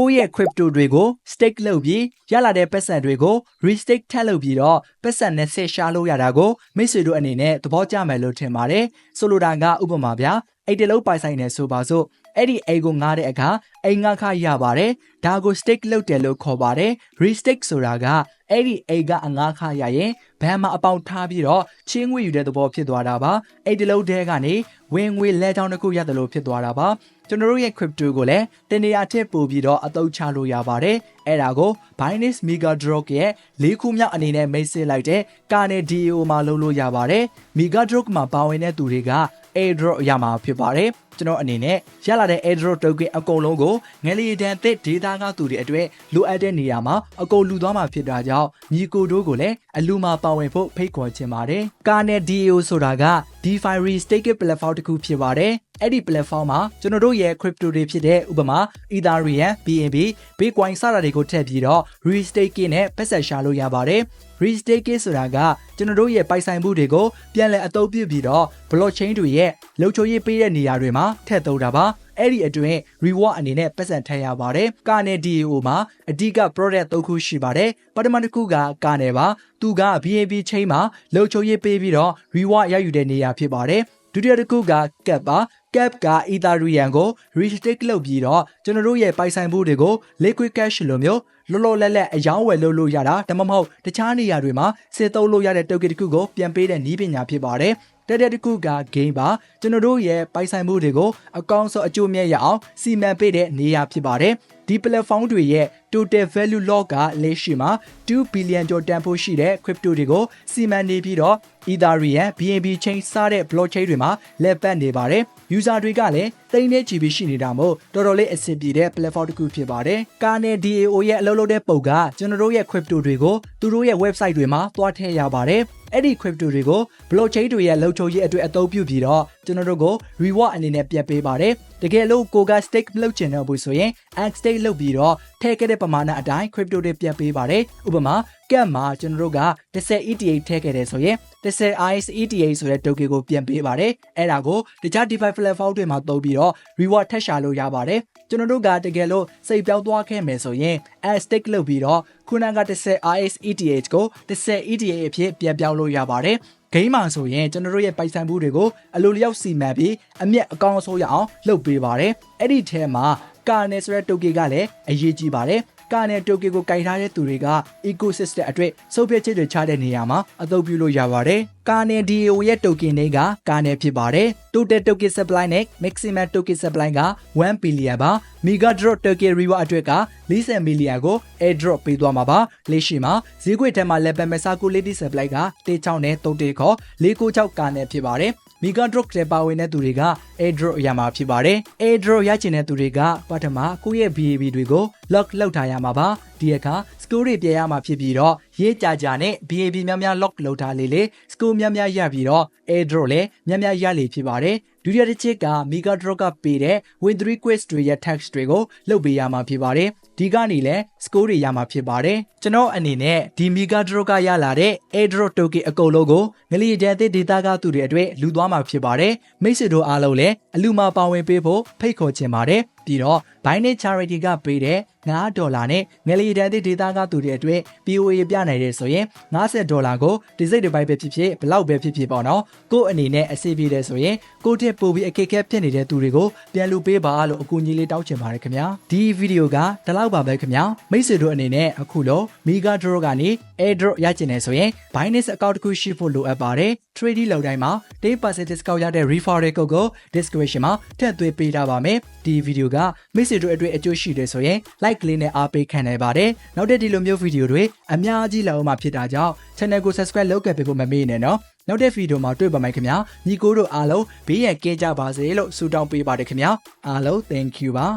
ကိုယ့်ရဲ့ crypto တွေကို stake လုပ်ပြီးရလာတဲ့ပတ်စံတွေကို restake ထပ်လုပ်ပြီးတော့ပတ်စံနဲ့ဆက်ရှာလို့ရတာကိုမိတ်ဆွေတို့အနေနဲ့သဘောကျမယ်လို့ထင်ပါတယ်ဆိုလိုတာကဥပမာဗျာ အိတ်တလုံးပိုင်ဆိုင်နေဆိုပါစို့အဲ့ဒီအိတ်ကိုငားတဲ့အခါအိမ်ငါခရပါတယ်ဒါကို stake လုပ်တယ်လို့ခေါ်ပါတယ် restake ဆိုတာကအဲ့ဒီအိတ်ကအငားခရရင်ဘဏ်မှာအပေါင်ထားပြီးတော့ချင်းငွေယူတဲ့သဘောဖြစ်သွားတာပါအိတ်တလုံးတဲကနေဝင်ငွေလဲချောင်းတစ်ခုရတယ်လို့ဖြစ်သွားတာပါကျွန်တော်တို့ရဲ့ crypto ကိုလည်းတနေရာထည့်ပို့ပြီးတော့အသုံးချလို့ရပါတယ်အဲ့ဒါကို Binance Mega Drop ရဲ့လေးခုမြောက်အနေနဲ့မိတ်ဆက်လိုက်တဲ့ Carne DAO မှာလုပ်လို့ရပါတယ် Mega Drop မှာပါဝင်တဲ့သူတွေက airdrop ရမှာဖြစ်ပါတယ်ကျွန်တော်အနေနဲ့ရလာတဲ့ airdrop token အကုန်လုံးကိုငလျင်တန်သစ် data ကသူတွေအတွက်လိုအပ်တဲ့နေရာမှာအကုန်လူသွားမှာဖြစ်တာကြောင့်ညီကိုတို့ကိုလည်းအလူမှာပါဝင်ဖို့ဖိတ်ခေါ်ချင်ပါတယ်။ Carne DAO ဆိုတာက DeFi Restake platform တစ်ခုဖြစ်ပါတယ်။အဲ့ဒီ platform မှာကျွန်တော်တို့ရဲ့ crypto တွေဖြစ်တဲ့ဥပမာ Ethereum, BNB, Bitcoin စတာတွေကိုထည့်ပြီးတော့ restaking နဲ့ပတ်သက်ရှာလို့ရပါတယ်။ restaking ဆိုတာကကျွန်တော်တို့ရဲ့ပိုင်ဆိုင်မှုတွေကိုပြန်လည်အသုံးပြုပြီးတော့ blockchain တွေရဲ့လုံခြုံရေးပေးတဲ့နေရာတွေမှာထည့်သုံးတာပါအဲ့ဒီအတွင်း reward အနေနဲ့ပတ်စံထည့်ရပါတယ်။ကာနယ် DAO မှာအဓိက product ၃ခုရှိပါတယ်။ပထမတစ်ခုကကာနယ်ပါ။သူက BNB chain မှာလုံခြုံရေးပေးပြီးတော့ reward ရယူတဲ့နေရာဖြစ်ပါတယ်။ဒုတိယတစ်ခုက cap ပါ cap က Ethereum ကို restake လုပ်ပြီးတော့ကျွန်တော်တို့ရဲ့ပိုင်ဆိုင်မှုတွေကို liquid cash လိုမျိုး လောလောလတ်လတ်အယောင်းဝယ်လုပ်လို့ရတာဒါမှမဟုတ်တခြားနေရာတွေမှာစစ်သုံးလို့ရတဲ့ token တစ်ခုကိုပြန်ပေးတဲ့နည်းပညာဖြစ်ပါတယ်တက်တဲ့တစ်ခုက game ပါကျွန်တော်တို့ရဲ့ပိုင်ဆိုင်မှုတွေကိုအကောင့်ဆိုအကျိုးမြတ်ရအောင်စီမံပေးတဲ့နေရာဖြစ်ပါတယ် ဒီ platform တွေရဲ့ total value log ကလက်ရှိမှာ2 billion ကျော်တန်ဖိုးရှိတဲ့ crypto တွေကိုစီမံနေပြီးတော့ Ethereum, BNB chain စတဲ့ blockchain တွေမှာလက်ပတ်နေပါတယ်။ user တွေကလည်းတိန်းနဲ့ချီပြီးရှိနေတာမို့တော်တော်လေးအဆင်ပြေတဲ့ platform တစ်ခုဖြစ်ပါတယ်။ Carne DAO ရဲ့အလုပ်လုပ်တဲ့ပုံကကျွန်တော်တို့ရဲ့ crypto တွေကိုသူတို့ရဲ့ website တွေမှာတွားထည့်ရပါတယ်။အဲ့ဒီ crypto တွေကို blockchain တွေရဲ့လုံခြုံရေးအတွက်အသုံးပြုပြီးတော့ ကျွန်တော်တို့ကို reward အနေနဲ့ပြန်ပေးပါတယ်။တကယ်လို့ကိုက stake မလုပ်ချင်တော့ဘူးဆိုရင် unstake လုပ်ပြီးတော့ထည့်ခဲ့တဲ့ပမာဏအတိုင်း crypto တွေပြန်ပေးပါတယ်။ဥပမာကတ်မှာကျွန်တော်တို့က10 ETH ထည့်ခဲ့တယ်ဆိုရင်10 ICE ETH ဆိုတဲ့ token ကိုပြန်ပေးပါတယ်။အဲ့ဒါကိုတခြား DeFi platform တွေမှာသုံးပြီးတော့ reward ထပ်ရှာလို့ရပါတယ်။ကျွန်တော်တို့ကတကယ်လို့စိတ်ပြောင်းသွားခဲ့မယ်ဆိုရင် unstake လုပ်ပြီးတော့ခုနက10 ICE ETH ကို10 ETH အဖြစ်ပြန်ပြောင်းလို့ရပါတယ်။ ဂိမ်းမှာဆိုရင်ကျွန်တော်တို့ရဲ့ပိုင်ဆိုင်မှုတွေကိုအလိုလျောက်စီမံပြီးအမျက်အကောင်းဆုံးရအောင်လုပ်ပေးပါတယ်။အဲ့ဒီထဲမှာကာနယ်ဆိုတဲ့တိုကီကလည်းအရေးကြီးပါတယ်။ ကာနယ်တိုကီကိုကင်ထားတဲ့သူတွေက ecosystem အတွက်စုပ်ပြည့်ချက်တွေချတဲ့နေရာမှာအသုံးပြုလို့ရပါတယ်။ကာနယ် DAO ရဲ့ token တွေကကာနယ်ဖြစ်ပါတယ်။ total token supply နဲ့ maximum token supply က1 billion ပါ။ mega drop token reward အတွက်က40 million ကို air drop ပေးသွားမှာပါ။လက်ရှိမှာဈေးကွက်ထဲမှာ level circulating supply က1.6နဲ့3.6ခေါ်496ကာနယ်ဖြစ်ပါတယ်။ Mega Drop တဲ့ပါဝင်တဲ့သူတွေက Airdrop ရမှာဖြစ်ပါတယ်။ Airdrop ရချင်တဲ့သူတွေကပထမကိုယ့်ရဲ့ BAB တွေကို lock လုပ်ထားရမှာပါ။ဒီအခါ score တွေပြရမှာဖြစ်ပြီးတော့ရေးကြကြနဲ့ BAB များများ lock လုပ်ထားလေလေ score များများရပြီးတော့ Airdrop လည်းများများရလေဖြစ်ပါတယ်။ ဒုတိယတစ်ချက်က Mega Drop ကပေးတဲ့ Win3 Quiz တွေရဲ့ tax တွေကိုလုပ်ပေးရမှာဖြစ်ပါတယ်။ဒီကနေလည်း score တွေရမှာဖြစ်ပါတယ်ကျွန်တော်အနေနဲ့ဒီ Mega Draw ကရလာတဲ့ Airdrop token အကုန်လုံးကိုငလျင်တန်တဲ့ data ကသူတွေအတွက်လူသွားမှာဖြစ်ပါတယ်မိတ်ဆွေတို့အားလုံးလည်းအလူမှာပါဝင်ပေးဖို့ဖိတ်ခေါ်ချင်ပါတယ် ပြီးတော့ Binance Charity ကပေးတဲ့9ဒေါ်လာနဲ့ငလျင်တန်တဲ့ data ကသူတွေအတွက် POA ပြနိုင်တယ်ဆိုရင်50ဒေါ်လာကိုဒီစိတ်တစ်ပိုင်းပဲဖြစ်ဖြစ်ဘလောက်ပဲဖြစ်ဖြစ်ပေါ့နော်ကို့အနေနဲ့အစီပြေတယ်ဆိုရင်ကို့ထက်ပိုပြီးအခက်အခဲဖြစ်နေတဲ့သူတွေကိုပြန်လူပေးပါလို့အကူအညီလေးတောင်းချင်ပါတယ်ခင်ဗျာဒီဗီဒီယိုကဒီလောက်ပါပဲခင်ဗျာမိတ်ဆွေတို့အနေနဲ့အခုလော Mega Draw ကနေ Airdrop ရချင်တယ်ဆိုရင် Binance account တစ်ခုရှိဖို့လိုအပ်ပါတယ် Trade လောက်တိုင်းမှာ10% discount ရတဲ့ referral code ကို description မှာထည့်သွင်းပေးထားပါမယ်ဒီဗီဒီယိုကမိတ်ဆွေတို့အတွက်အကျိုးရှိတယ်ဆိုရင် like လေးနဲ့အားပေးခံနိုင်ပါတယ်နောက်တဲ့ဒီလိုမျိုးဗီဒီယိုတွေအများကြီးလာအောင်မှာဖြစ်တာကြောင့် channel ကို subscribe လုပ်ခဲ့ပေးဖို့မမေ့နဲ့နော်နောက်တဲ့ဗီဒီယိုမှာတွေ့ပါမယ်ခင်ဗျာညီကိုတို့အားလုံးဘေးရန်ကင်းကြပါစေလို့ဆုတောင်းပေးပါတယ်ခင်ဗျာအားလုံး thank you ပါ